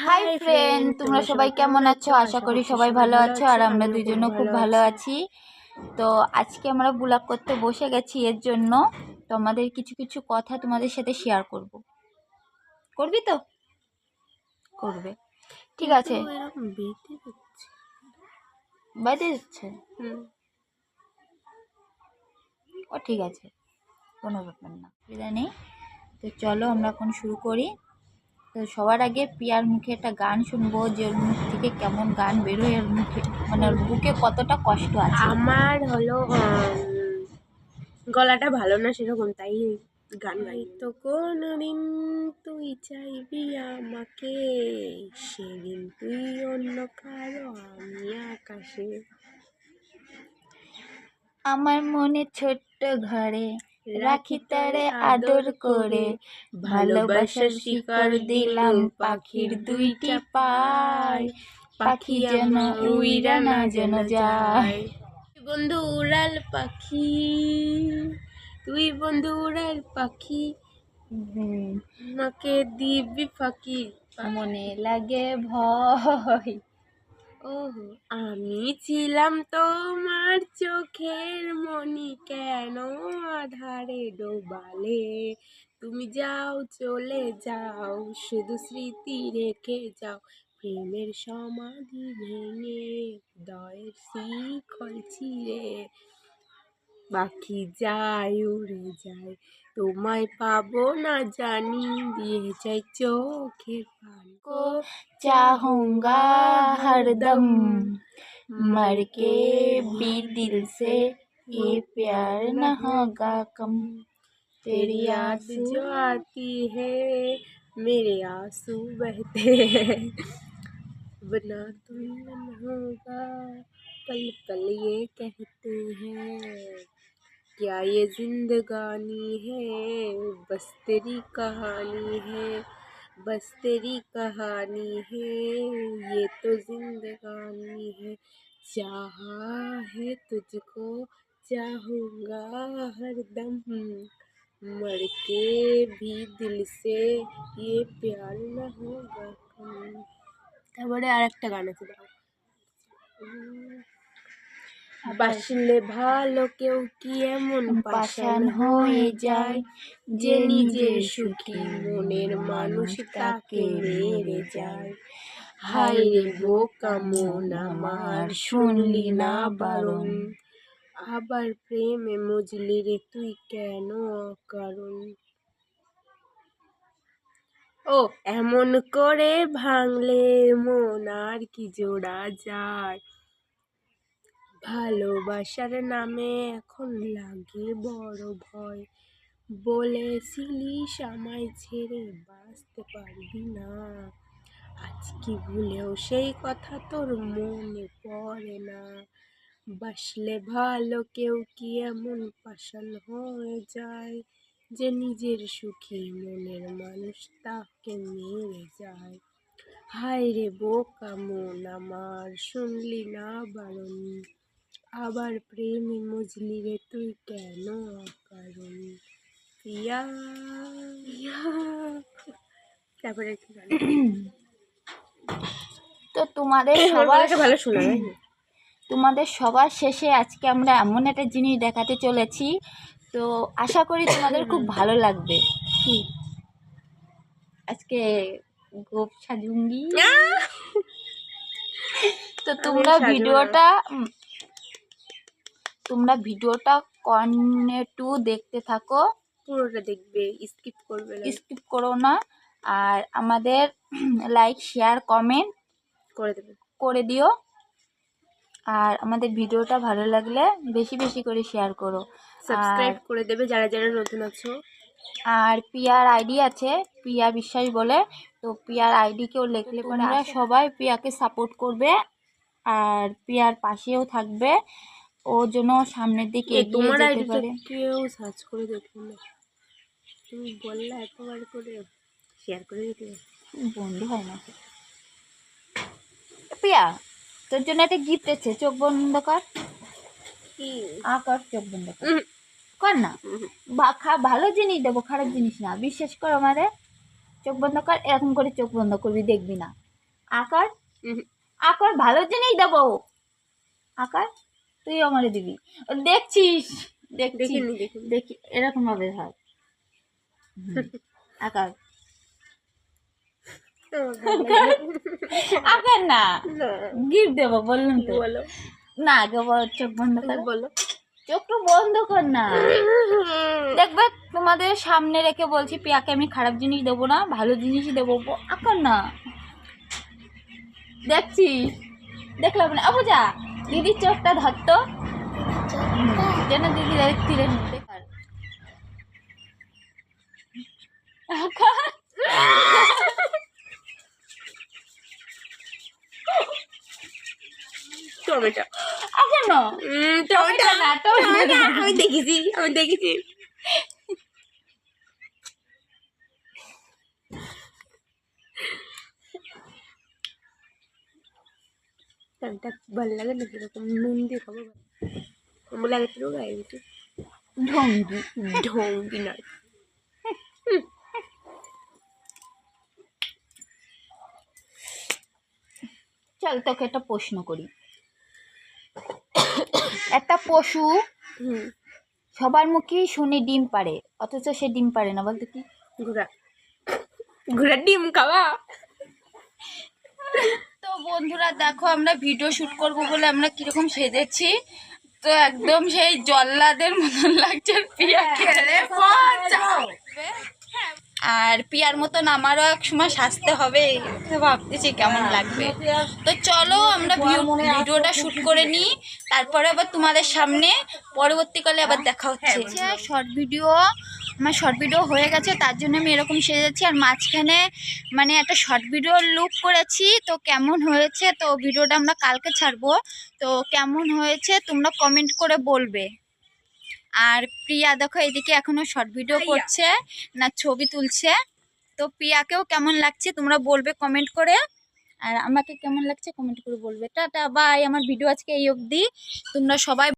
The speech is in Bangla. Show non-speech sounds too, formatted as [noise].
হাই ফ্রেন্ড তোমরা সবাই কেমন আছো? আশা করি সবাই ভালো আছো আর আমরা দুজনও খুব ভালো আছি। তো আজকে আমরা ব্লগ করতে বসে গেছি এর জন্য। তো আমাদের কিছু কিছু কথা তোমাদের সাথে শেয়ার করব। করবি তো? করবে। ঠিক আছে। বাইরে যাচ্ছে ও ঠিক আছে। কোনো ব্যাপার না। অসুবিধা নেই। তো চলো আমরা এখন শুরু করি। তো সবার আগে পিয়ার মুখে একটা গান শুনব যে ওর মুখ থেকে কেমন গান বেরোয় ওর মুখে মানে ওর বুকে কতটা কষ্ট আছে। আমার হলো গলাটা ভালো না সেরকম তাই গান গাই। তো কোনদিন তুই চাইবি আমাকে সেদিন তুই অন্য কারও আমি আকাশে। আমার মনে ছোট্ট ঘরে রাখি তারে আদর করে ভালোবাসার শিকার দিলাম পাখির দুইটি পায় পাখি যেন উইরা না যেন যায়। বন্ধু উড়াল পাখি তুই বন্ধু উড়াল পাখি আমাকে দিবি ফাঁকি মনে লাগে ভয়। ওহ আমি ছিলাম তোমার চোখের মনি কেন? ধারে ডোবালে, তুমি যাও, চলে যাও, শুধু স্মৃতি রেখে যাও। প্রেমের সমাধি ভেঙে দয়ের শিখল ছিঁড়ে, বাকি যায়, উড়ে যায়। তোমায় পাবো না জানি, দিয়ে যাই চোখে পান। চাহুঙ্গা হরদম, মারকে বি দিল সে ये प्यार न होगा कम। तेरी याद जो आती है, मेरे आँसू बहते हैं। बना तुम मन होगा, पल पल ये कहते हैं। क्या ये जिंदगानी है? बस तेरी कहानी है, बस तेरी कहानी है। ये तो जिंदगानी है, चाहा है तुझको चाहूँगा हरदम मर के भी दिल से ये प्यार न होगा कम তারপরে আর একটা গান আছে দাও বাসলে ভালো কেউ কি এমন পাষাণ হয়ে যায় যে নিজের সুখী মনের মানুষ তাকে মেরে যায় হায় রে বোকা মন আমার শুনলি না বারণ আবার প্রেমে মজলি রে, তুই কেন কারণ ও, এমন করে ভাঙলে মন আর কি জোড়া যায়। ভালোবাসার নামে এখন লাগে বড় ভয়। বলেছিলি আমায় ছেড়ে বাঁচতে পারবি না। আজকে ভুলেও সেই কথা তোর মনে পড়ে না। বাসলে ভালো কেউ কি এমন পাষাণ হয়ে যায় যে নিজের সুখী মনের মানুষ তাকে মেরে যায় হায় রে বোকা মন আমার শুনলি না বারণ আবার প্রেমে মজলি রে তুই কেন কারণ তারপরে? তো তোমাদের [coughs] সবার ভালো শোনা? তোমাদের সবার শেষে আজকে আমরা এমন একটা জিনিস দেখাতে চলেছি। তো আশা করি তোমাদের খুব ভালো লাগবে। কি? আজকে গোপ সাজুঙ্গি। তো তোমরা ভিডিওটা তোমরা ভিডিওটা কর্নে টু দেখতে থাকো। পুরোটা দেখবে স্কিপ করবে স্কিপ করো না। আর আমাদের লাইক শেয়ার কমেন্ট করে দেবে। করে দিও। আর আমাদের ভিডিওটা ভালো লাগলে বেশি বেশি করে শেয়ার করো। সাবস্ক্রাইব করে দেবে যারা যারা নতুন আছো। আর পিয়ার আইডি আছে পিয়া বিশ্বাস বলে। তো পিয়ার আইডি কেউ লেখলে তোমরা সবাই পিয়াকে সাপোর্ট করবে। আর পিয়ার পাশেও থাকবে। ওর জন্য সামনের দিকে তোমার আইডিটা কেউ সার্চ করে দেখো না। তুমি বললে এতবার করে শেয়ার করে দিতে। বন্ধু হয় না। পিয়া তোর জন্য একটা গিফট আছে চোখ বন্ধ কর। চোখ বন্ধ কর। কর না। ভালো জিনিস দেবো খারাপ জিনিস না। বিশ্বাস কর আমারে চোখ বন্ধ কর এরকম করে চোখ বন্ধ করবি দেখবি না। আকার। আকার ভালো জিনিস দেবো। আকার তুই আমারে দিবি। দেখছিস? দেখছি দেখি এরকম ভাবে। ধর হুম। আকার [laughs] আকার না। গিফট দেবো বললাম তো। বলো। না আগে বল চোখ বন্ধ কর। বলো। চোখটা বন্ধ কর না। দেখবে তোমাদের সামনে রেখে বলছি পিয়াকে আমি খারাপ জিনিস দেবো না ভালো জিনিসই দেবো। আকার না। দেখছি। দেখলাম না। আবু যা দিদির চোখটা ধরতো যেন দিদি তীরের মধ্যে কার আকার টমেটো আকার টমেটো না। টমেটো আমি দেখেছি আমি দেখেছি। টমেটো ভালো লাগে না কীরকম নুন দিয়ে খাব। গায়ে ঢঙ্গি ঢঙ্গি নয় চল তোকে একটা প্রশ্ন করি। একটা পশু সবার মুখেই শুনে ডিম পারে অথচ সে ডিম পারে না বলতে কি? ঘোড়া ঘোড়ার ডিম খাওয়া। তো বন্ধুরা দেখো আমরা ভিডিও শুট করব বলে আমরা কীরকম সেজেছি। তো একদম সেই জল্লাদের মতন লাগছে পিয়া খেলে আর পিয়ার মতন আমারও এক সময় সাজতে হবে ভাবতেছি কেমন লাগবে। তো চলো আমরা ভিডিওটা শুট করে নিই তারপরে আবার তোমাদের সামনে পরবর্তীকালে আবার দেখা হচ্ছে। শর্ট ভিডিও আমার শর্ট ভিডিও হয়ে গেছে তার জন্য আমি এরকম সেজেছি আর মাঝখানে মানে একটা শর্ট ভিডিও লুক করেছি তো কেমন হয়েছে তো ভিডিওটা আমরা কালকে ছাড়বো। তো কেমন হয়েছে তোমরা কমেন্ট করে বলবে। আর প্রিয়া দেখো এদিকে এখনও শর্ট ভিডিও করছে না ছবি তুলছে। তো প্রিয়াকেও কেমন লাগছে তোমরা বলবে কমেন্ট করে। আর আমাকে কেমন লাগছে কমেন্ট করে বলবে। টাটা বাই আমার ভিডিও আজকে এই অবধি। তোমরা সবাই